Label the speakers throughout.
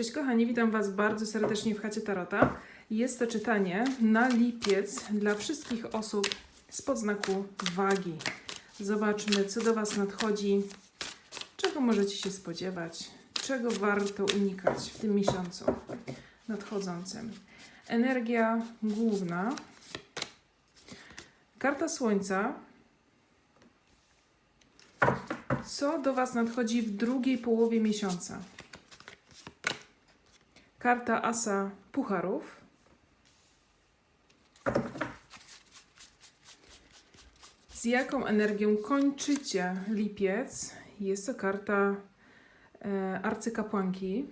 Speaker 1: Cześć kochani, witam Was bardzo serdecznie w chacie Tarota. Jest to czytanie na lipiec dla wszystkich osób z podznaku wagi. Zobaczmy, co do Was nadchodzi, czego możecie się spodziewać, czego warto unikać w tym miesiącu nadchodzącym. Energia główna, karta Słońca. Co do Was nadchodzi w drugiej połowie miesiąca? Karta Asa Pucharów. Z jaką energią kończycie lipiec? Jest to karta e, arcykapłanki.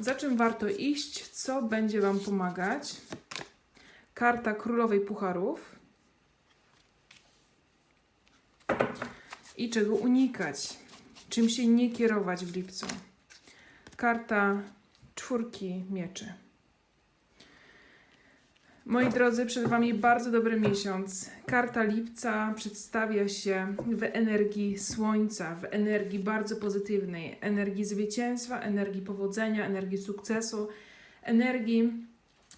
Speaker 1: Za czym warto iść? Co będzie Wam pomagać? Karta Królowej Pucharów. I czego unikać? Czym się nie kierować w lipcu? Karta czwórki mieczy. Moi drodzy, przed Wami bardzo dobry miesiąc. Karta lipca przedstawia się w energii słońca, w energii bardzo pozytywnej, energii zwycięstwa, energii powodzenia, energii sukcesu, energii,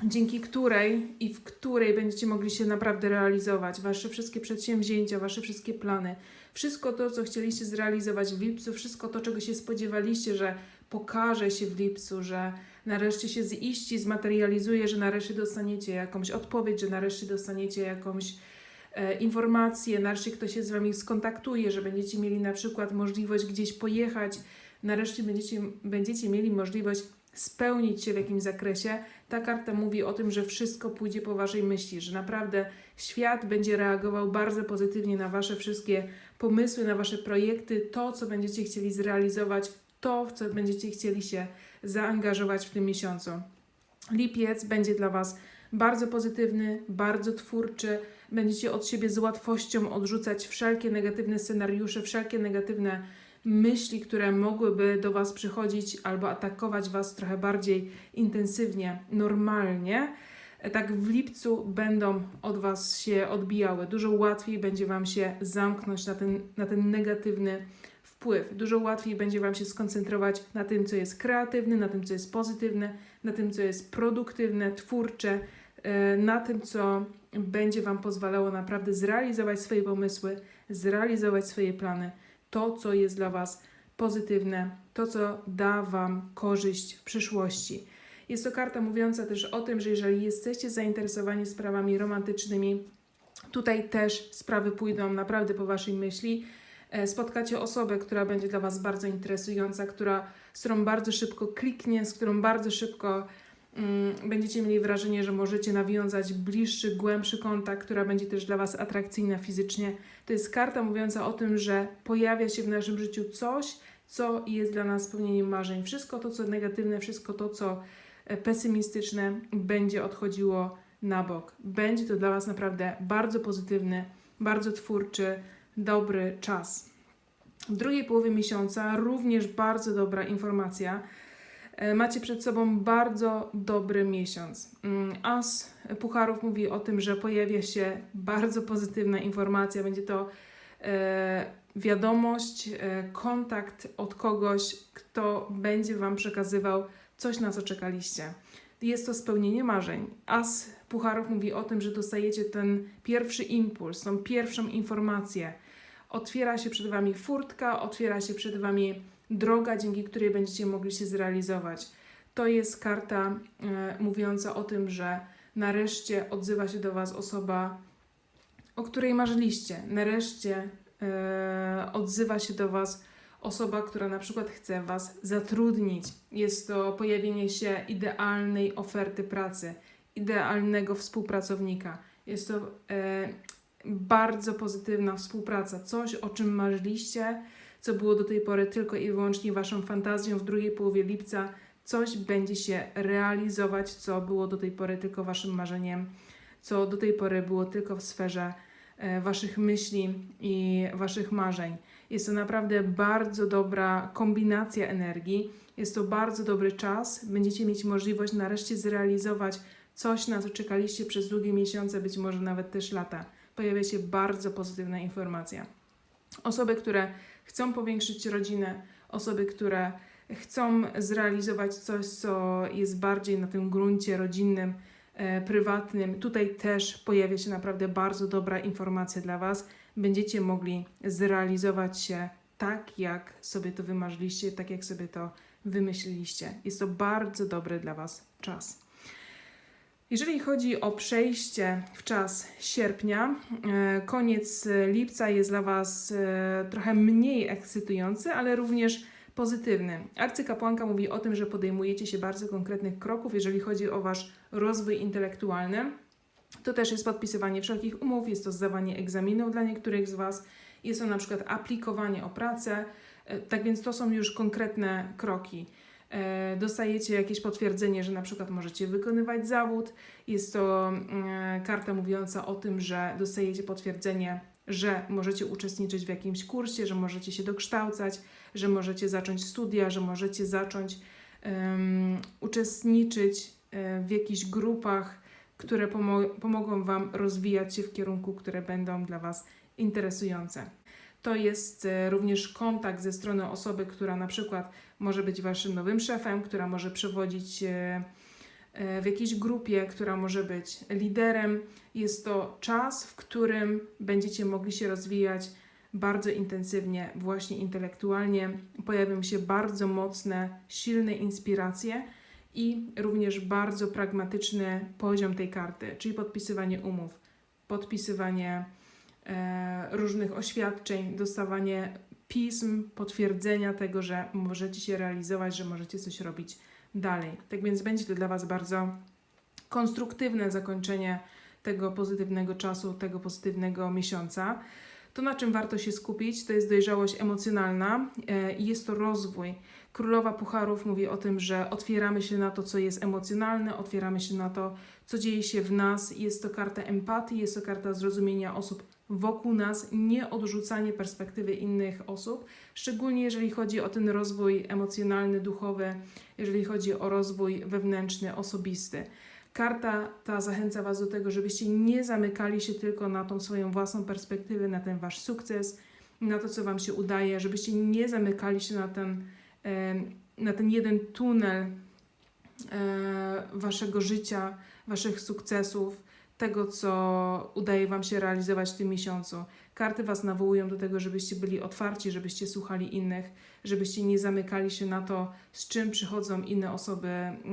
Speaker 1: dzięki której i w której będziecie mogli się naprawdę realizować Wasze wszystkie przedsięwzięcia, Wasze wszystkie plany, wszystko to, co chcieliście zrealizować w lipcu, wszystko to, czego się spodziewaliście, że pokaże się w lipcu, że nareszcie się ziści, zmaterializuje, że nareszcie dostaniecie jakąś odpowiedź, że nareszcie dostaniecie jakąś e, informację, nareszcie ktoś się z Wami skontaktuje, że będziecie mieli na przykład możliwość gdzieś pojechać, nareszcie będziecie, będziecie mieli możliwość spełnić się w jakimś zakresie. Ta karta mówi o tym, że wszystko pójdzie po Waszej myśli, że naprawdę świat będzie reagował bardzo pozytywnie na Wasze wszystkie pomysły, na Wasze projekty, to, co będziecie chcieli zrealizować, to, w co będziecie chcieli się zaangażować w tym miesiącu. Lipiec będzie dla Was bardzo pozytywny, bardzo twórczy. Będziecie od siebie z łatwością odrzucać wszelkie negatywne scenariusze, wszelkie negatywne myśli, które mogłyby do Was przychodzić albo atakować Was trochę bardziej intensywnie, normalnie. Tak w lipcu będą od Was się odbijały. Dużo łatwiej będzie Wam się zamknąć na ten, na ten negatywny wpływ. Dużo łatwiej będzie Wam się skoncentrować na tym, co jest kreatywne, na tym, co jest pozytywne, na tym, co jest produktywne, twórcze, e, na tym, co będzie Wam pozwalało naprawdę zrealizować swoje pomysły, zrealizować swoje plany, to, co jest dla Was pozytywne, to, co da Wam korzyść w przyszłości. Jest to karta mówiąca też o tym, że jeżeli jesteście zainteresowani sprawami romantycznymi, tutaj też sprawy pójdą naprawdę po Waszej myśli spotkacie osobę, która będzie dla Was bardzo interesująca, która, z którą bardzo szybko kliknie, z którą bardzo szybko mm, będziecie mieli wrażenie, że możecie nawiązać bliższy, głębszy kontakt, która będzie też dla Was atrakcyjna fizycznie. To jest karta mówiąca o tym, że pojawia się w naszym życiu coś, co jest dla nas spełnieniem marzeń. Wszystko to, co negatywne, wszystko to, co e, pesymistyczne, będzie odchodziło na bok. Będzie to dla Was naprawdę bardzo pozytywny, bardzo twórczy, dobry czas. W drugiej połowie miesiąca również bardzo dobra informacja. E, macie przed sobą bardzo dobry miesiąc. Mm, As Pucharów mówi o tym, że pojawia się bardzo pozytywna informacja. Będzie to e, wiadomość, e, kontakt od kogoś, kto będzie Wam przekazywał coś, na co czekaliście. Jest to spełnienie marzeń. As Pucharów mówi o tym, że dostajecie ten pierwszy impuls, tą pierwszą informację otwiera się przed Wami furtka, otwiera się przed Wami droga, dzięki której będziecie mogli się zrealizować. To jest karta e, mówiąca o tym, że nareszcie odzywa się do Was osoba, o której marzyliście. Nareszcie e, odzywa się do Was osoba, która na przykład chce Was zatrudnić. Jest to pojawienie się idealnej oferty pracy, idealnego współpracownika. Jest to e, bardzo pozytywna współpraca, coś o czym marzyliście, co było do tej pory tylko i wyłącznie Waszą fantazją w drugiej połowie lipca, coś będzie się realizować, co było do tej pory tylko Waszym marzeniem, co do tej pory było tylko w sferze e, Waszych myśli i Waszych marzeń. Jest to naprawdę bardzo dobra kombinacja energii, jest to bardzo dobry czas, będziecie mieć możliwość nareszcie zrealizować coś, na co czekaliście przez długie miesiące, być może nawet też lata pojawia się bardzo pozytywna informacja. Osoby, które chcą powiększyć rodzinę, osoby, które chcą zrealizować coś, co jest bardziej na tym gruncie rodzinnym, e, prywatnym. Tutaj też pojawia się naprawdę bardzo dobra informacja dla Was. Będziecie mogli zrealizować się tak, jak sobie to wymarzyliście, tak jak sobie to wymyśliliście. Jest to bardzo dobry dla Was czas. Jeżeli chodzi o przejście w czas sierpnia, e, koniec lipca jest dla Was e, trochę mniej ekscytujący, ale również pozytywny. Arcykapłanka mówi o tym, że podejmujecie się bardzo konkretnych kroków, jeżeli chodzi o Wasz rozwój intelektualny. To też jest podpisywanie wszelkich umów, jest to zdawanie egzaminów dla niektórych z Was, jest to na przykład aplikowanie o pracę. E, Tak więc to są już konkretne kroki. E, Dostajecie jakieś potwierdzenie, że na przykład możecie wykonywać zawód. Jest to mm, karta mówiąca o tym, że dostajecie potwierdzenie, że możecie uczestniczyć w jakimś kursie, że możecie się dokształcać, że możecie zacząć studia, że możecie zacząć em, uczestniczyć e, w jakichś grupach, które pomo- pomogą Wam rozwijać się w kierunku, które będą dla Was interesujące. To jest e, również kontakt ze strony osoby, która na przykład może być Waszym nowym szefem, która może przewodzić e, e, w jakiejś grupie, która może być liderem. Jest to czas, w którym będziecie mogli się rozwijać bardzo intensywnie, właśnie intelektualnie. Pojawią się bardzo mocne, silne inspiracje i również bardzo pragmatyczny poziom tej karty, czyli podpisywanie umów, podpisywanie różnych oświadczeń, dostawanie pism, potwierdzenia tego, że możecie się realizować, że możecie coś robić dalej. Tak więc będzie to dla Was bardzo konstruktywne zakończenie tego pozytywnego czasu, tego pozytywnego miesiąca. To, na czym warto się skupić, to jest dojrzałość emocjonalna e, i jest to rozwój. Królowa Pucharów mówi o tym, że otwieramy się na to, co jest emocjonalne, otwieramy się na to, co dzieje się w nas. Jest to karta empatii, jest to karta zrozumienia osób wokół nas, nie odrzucanie perspektywy innych osób, szczególnie jeżeli chodzi o ten rozwój emocjonalny, duchowy, jeżeli chodzi o rozwój wewnętrzny, osobisty. Karta ta zachęca Was do tego, żebyście nie zamykali się tylko na tą swoją własną perspektywę, na ten Wasz sukces, na to, co Wam się udaje, żebyście nie zamykali się na ten, em, na ten jeden tunel e, Waszego życia, Waszych sukcesów, tego, co udaje Wam się realizować w tym miesiącu. Karty Was nawołują do tego, żebyście byli otwarci, żebyście słuchali innych, żebyście nie zamykali się na to, z czym przychodzą inne osoby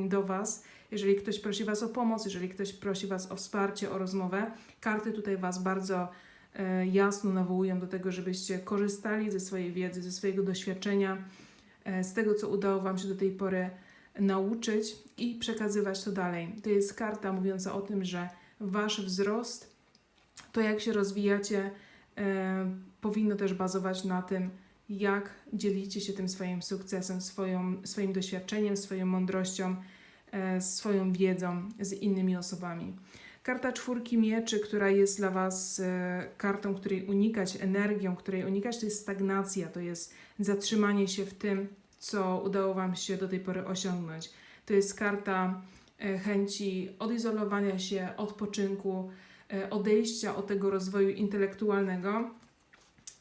Speaker 1: do Was. Jeżeli ktoś prosi Was o pomoc, jeżeli ktoś prosi Was o wsparcie, o rozmowę, karty tutaj Was bardzo e, jasno nawołują do tego, żebyście korzystali ze swojej wiedzy, ze swojego doświadczenia, e, z tego, co udało Wam się do tej pory nauczyć i przekazywać to dalej. To jest karta mówiąca o tym, że Wasz wzrost, to jak się rozwijacie, e, powinno też bazować na tym, jak dzielicie się tym swoim sukcesem, swoją, swoim doświadczeniem, swoją mądrością, e, swoją wiedzą z innymi osobami. Karta czwórki mieczy, która jest dla Was e, kartą, której unikać, energią, której unikać, to jest stagnacja, to jest zatrzymanie się w tym, co udało Wam się do tej pory osiągnąć. To jest karta chęci odizolowania się, odpoczynku, e, odejścia od tego rozwoju intelektualnego,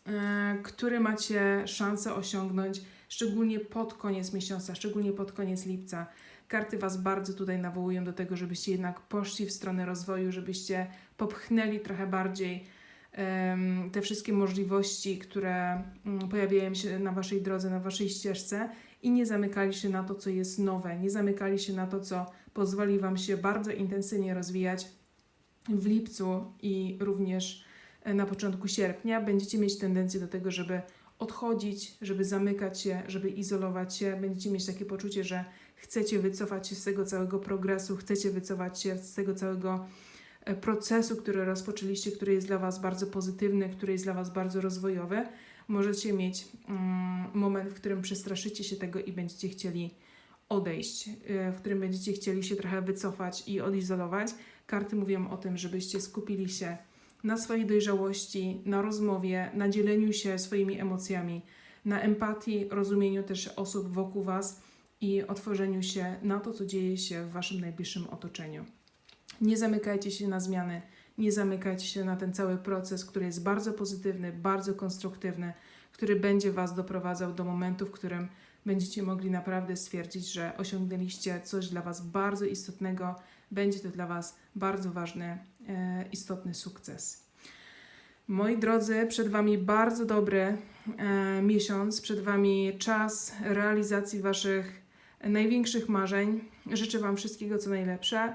Speaker 1: e, który macie szansę osiągnąć, szczególnie pod koniec miesiąca, szczególnie pod koniec lipca. Karty Was bardzo tutaj nawołują do tego, żebyście jednak poszli w stronę rozwoju, żebyście popchnęli trochę bardziej em, te wszystkie możliwości, które mm, pojawiają się na Waszej drodze, na Waszej ścieżce i nie zamykali się na to, co jest nowe, nie zamykali się na to, co pozwoli Wam się bardzo intensywnie rozwijać w lipcu i również e, na początku sierpnia. Będziecie mieć tendencję do tego, żeby odchodzić, żeby zamykać się, żeby izolować się. Będziecie mieć takie poczucie, że chcecie wycofać się z tego całego progresu, chcecie wycofać się z tego całego e, procesu, który rozpoczęliście, który jest dla Was bardzo pozytywny, który jest dla Was bardzo rozwojowy. Możecie mieć mm, moment, w którym przestraszycie się tego i będziecie chcieli odejść, e, w którym będziecie chcieli się trochę wycofać i odizolować. Karty mówią o tym, żebyście skupili się na swojej dojrzałości, na rozmowie, na dzieleniu się swoimi emocjami, na empatii, rozumieniu też osób wokół Was i otworzeniu się na to, co dzieje się w Waszym najbliższym otoczeniu. Nie zamykajcie się na zmiany, nie zamykajcie się na ten cały proces, który jest bardzo pozytywny, bardzo konstruktywny, który będzie Was doprowadzał do momentu, w którym będziecie mogli naprawdę stwierdzić, że osiągnęliście coś dla Was bardzo istotnego. Będzie to dla Was bardzo ważny, e, istotny sukces. Moi drodzy, przed Wami bardzo dobry e, miesiąc, przed Wami czas realizacji Waszych największych marzeń. Życzę Wam wszystkiego co najlepsze.